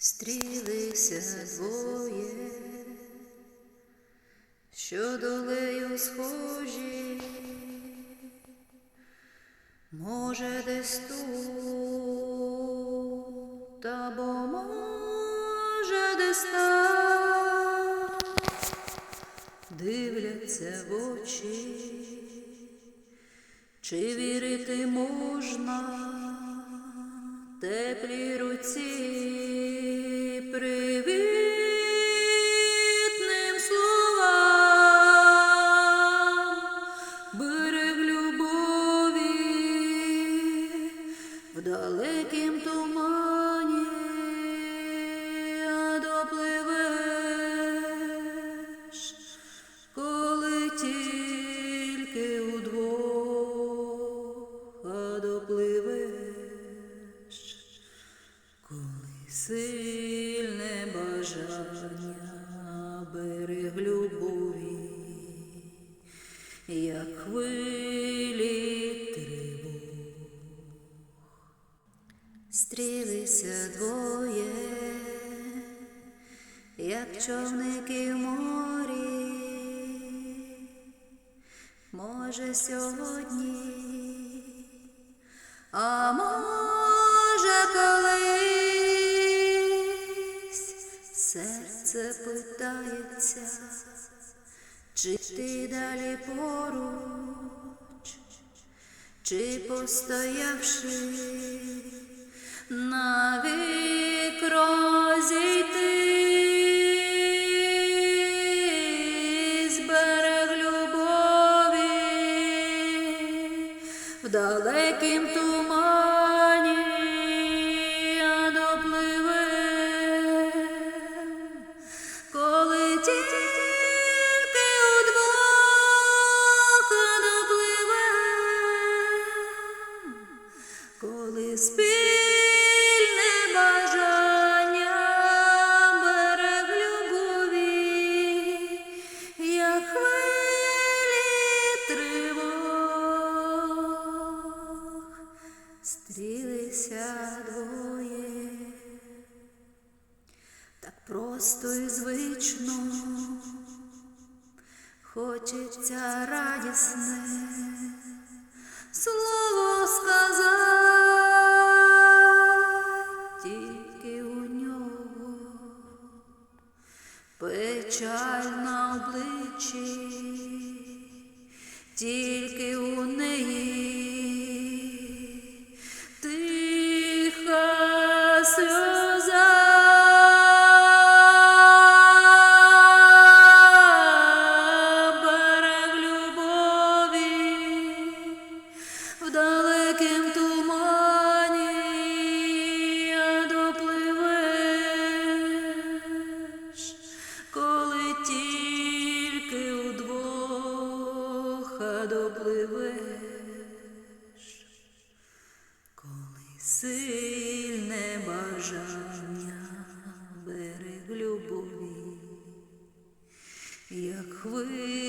Стрілися двоє, що долею схожі, може, десь тут, або може, десь там, дивляться в очі, чи вірити можна теплій руці в далекім тумані, допливеш, коли тільки удвох, допливеш, коли сильне Стрілися двоє, як човники в морі, може сьогодні, а може колись. Серце питається, чи ти далі поруч, чи постоявши в далекім тумані, я допливе, коли тільки удвох допливе, коли спільне стрілися двоє, так просто і звично, хочеться радісне. Слово сказати тільки у нього. Печаль на обличчі, допливеш, коли сильне бажання берег любові, як хвилі